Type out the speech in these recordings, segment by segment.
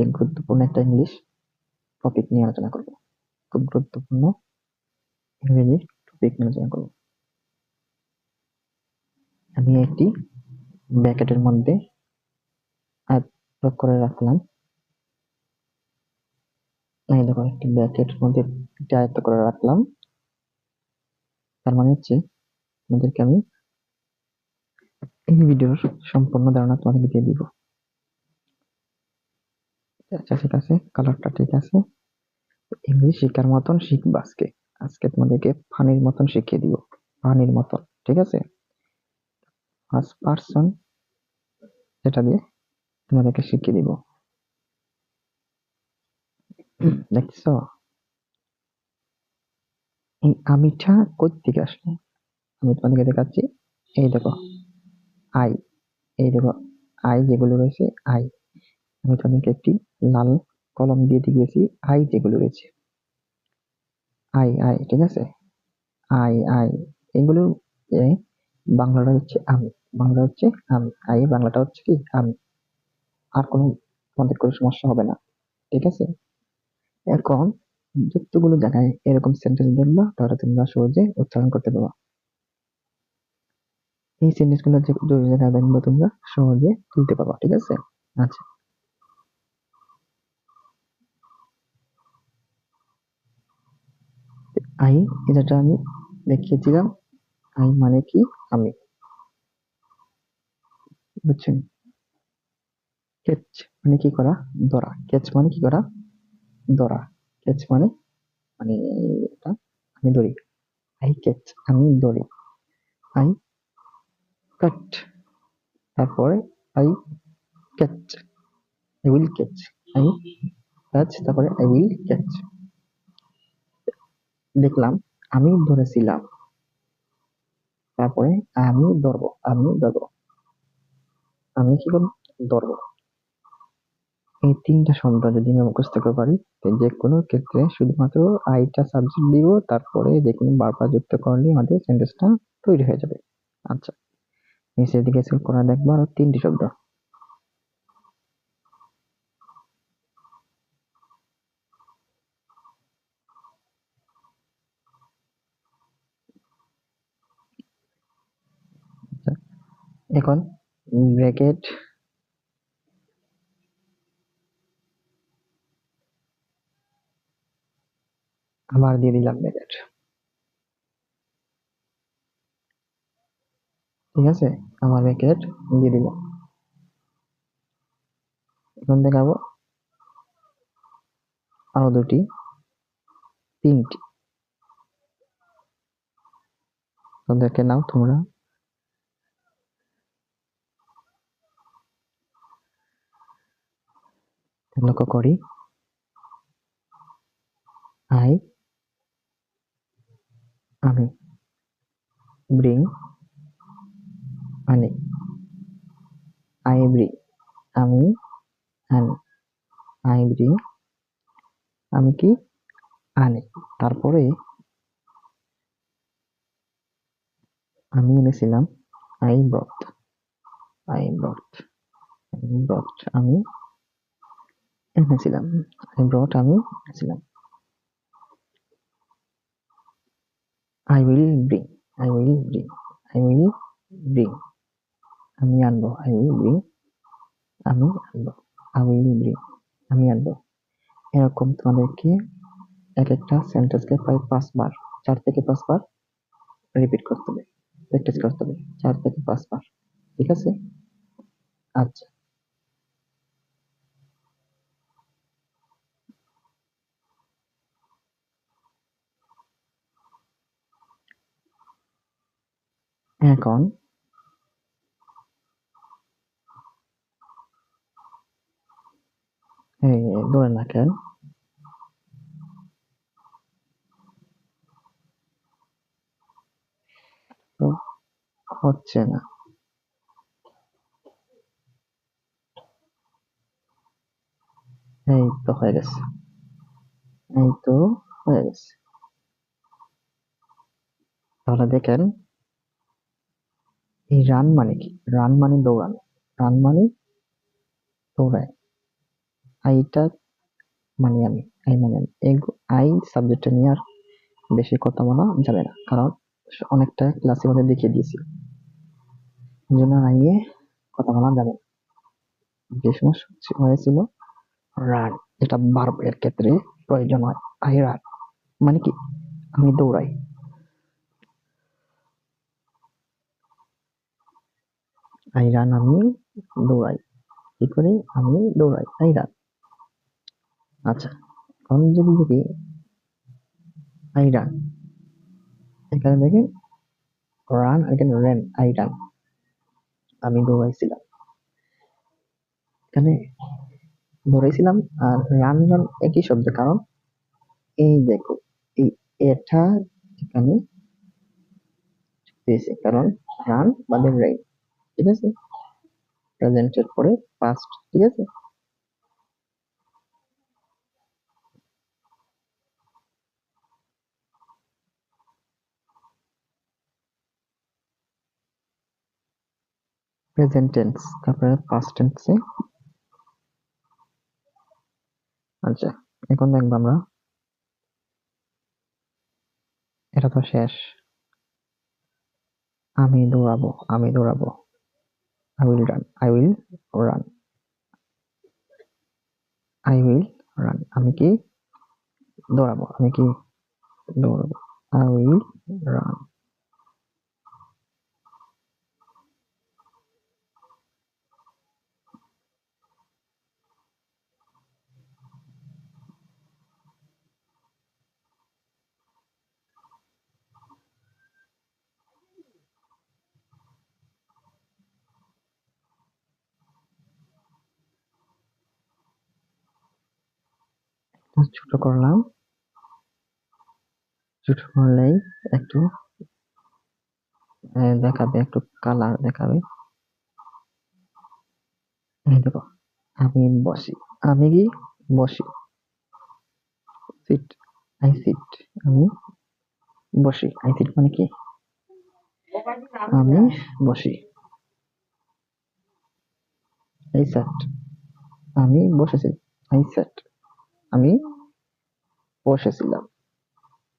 আজকে গুরুত্বপূর্ণ একটা ইংলিশ টপিক নিয়ে আলোচনা করব। খুব গুরুত্বপূর্ণ ইংরেজি টপিক নিয়ে আলোচনা করব। আমি একটি ব্যাকেটের মধ্যে করে রাখলাম। এই দেখো, একটি ব্যাকেটের মধ্যে আয়ত্ত করে রাখলাম। তার মানে হচ্ছে তোমাদেরকে আমি এই ভিডিওর সম্পূর্ণ ধারণা তোমাদেরকে দিয়ে দিব। আচ্ছা ঠিক আছে কালারটা ঠিক আছে। ইংলিশ শেখার মতন শিখব আজকে। আজকে তোমাদেরকে ফানির মতন শিখিয়ে দিব ফানির মতন, ঠিক আছে? ফার্স্ট পার্সন এটা দিয়ে তোমাদেরকে শিখিয়ে দিব। দেখছ? এই আমিটা কই থেকে আসলে আমি তোমাদেরকে দেখাচ্ছি। এই দেখো, আই। এই দেখো, আই যেগুলো রয়েছে, আই। আমি তোমাদেরকে একটি লাল কলম দিয়ে দিয়েছি আই যেগুলো রয়েছে। আই আই, ঠিক আছে? আই আই এগুলো বাংলাটা হচ্ছে আমি। বাংলা হচ্ছে আমি। আই বাংলাটা হচ্ছে কি? আমি। আর কোনো তোমাদের কোনো সমস্যা হবে না। ঠিক আছে? এখন যতগুলো জায়গায় এরকম সেন্টেন্স দেখবা, তাহলে তোমরা সহজে উচ্চারণ করতে পারবা। এই সেন্টেন্সগুলো যে জায়গায় দেখবা তোমরা সহজে তুলতে পারবা। ঠিক আছে? আচ্ছা। আই যেটা আমি দেখিয়েছিলাম আই মানে কি? আমি। বুঝছেন? কেচ মানে কি করা? ধরা। কেচ মানে কি করা? ধরা। কেচ মানে মানে এটা। আমি ধরি। আই কেচ আমি ধরি। আই কাট তারপরে I catch I will catch I catch তারপরে আই উইল ক্যাচ দেখলাম আমি ধরেছিলাম। তারপরে আমি ধরবো আমি ধরবো। আমি কি করব? ধরবো। এই তিনটা শব্দ যদি আমি মুখস্থ করতে পারি যে কোনো ক্ষেত্রে শুধুমাত্র আইটা সাবজেক্ট দিব, তারপরে যে কোনো বারবার যুক্ত করলে আমাদের সেন্টেন্সটা তৈরি হয়ে যাবে। আচ্ছা নিচের দিকে স্ক্রল করা দেখব আরও তিনটি শব্দ। এখন ব্র্যাকেট আবার দিয়ে দিলাম ব্র্যাকেট ঠিক আছে? আমার ব্র্যাকেট দিয়ে দিলাম। এখন দেখাবো আরও দুটি, তিনটি। দেখে নাও তোমরা। লক্ষ্য করি। আই আমি ব্রিং আনি। আই ব্রিং আমি আনি। আই ব্রিং আমি কি আনি। তারপরে আমি এনেছিলাম I brought I brought brought আমি এনেছিলাম। আই ব্রট আমি এনেছিলাম। I will bring I will bring I will bring আমি আনব আই উইল ব্রিং আমি আনব আই উইল ব্রিং আমি আনব। এরকম তোমাদেরকে এক একটা সেন্টেন্সকে প্রায় পাঁচবার, চার থেকে পাঁচবার রিপিট করতে হবে প্র্যাকটিস করতে হবে, চার থেকে পাঁচবার ঠিক আছে আচ্ছা এখন এই ধরে রাখেন হচ্ছে না। এই তো হয়ে গেছে। এই তো হয়ে গেছে। তাহলে দেখেন এই রান মানে কি? রান মানে দৌড়ানো। রান মানে দৌড়ায়। আইটা মানে আমি আই মানে আমি। আই সাবজেক্টটা নিয়ে আর বেশি কথা বলা যাবে না। কারণ অনেকটা ক্লাসের মধ্যে দেখিয়ে দিয়েছি। জন্য আই নিয়ে কথা বলা যাবে না। যে সমস্যা হয়েছিল রান এটা বারবার ক্ষেত্রে প্রয়োজন হয়। আই রান মানে কি? আমি দৌড়াই। আই রান আমি দৌড়াই। কি করে? আমি দৌড়াই। I run. আচ্ছা এখন যদি দেখি, আই রান। এখানে দেখেন রান এখানে রেন আই রান। আমি দৌড়াইছিলাম। এখানে দৌড়াইছিলাম আর রান রান একই শব্দ, কারণ এই দেখো, এই এটা এখানে কারণ রান বাদে রেন ঠিক আছে? প্রেজেন্টের পরে পাস্ট ঠিক আছে? প্রেজেন্ট টেন্স তারপরে পাস্ট টেন্সে আচ্ছা এখন দেখব আমরা। এটা তো শেষ। আমি দৌড়াবো আমি দৌড়াবো। I will run. I will run. I will run. আমি কি দৌড়াবো আমি কি দৌড়াবো আই উইল রান ছোট করলাম। ছোট করলেই একটু দেখাবে, একটু কালার দেখাবে। দেখো, আমি বসি, আমি কি বসি? সিট আই সিট আমি বসি। আই সিট মানে কি? আমি বসি। আই সেট আমি বসেছি। আই সেট আমি বসেছিলাম।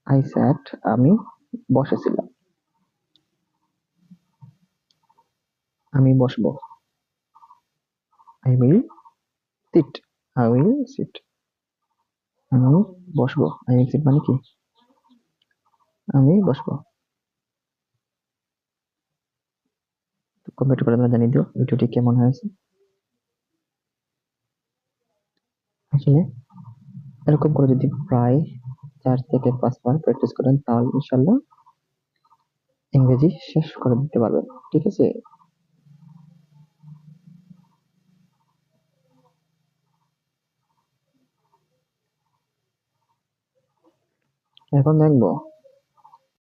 আই স্যাট আমি বসেছিলাম। আমি বসবো। I will sit I will sit আমি বসবো। আই উইল সিট মানে কি? আমি বসবো। কমেন্ট করে তোমরা জানিয়ে দিও ভিডিওটি কেমন হয়েছে? আসলে এরকম করে যদি প্রায় চার থেকে পাঁচবার প্র্যাকটিস করেন, তাহলে ইনশাল্লাহ ইংরেজি শেষ করে দিতে পারবেন। ঠিক আছে? এখন দেখব।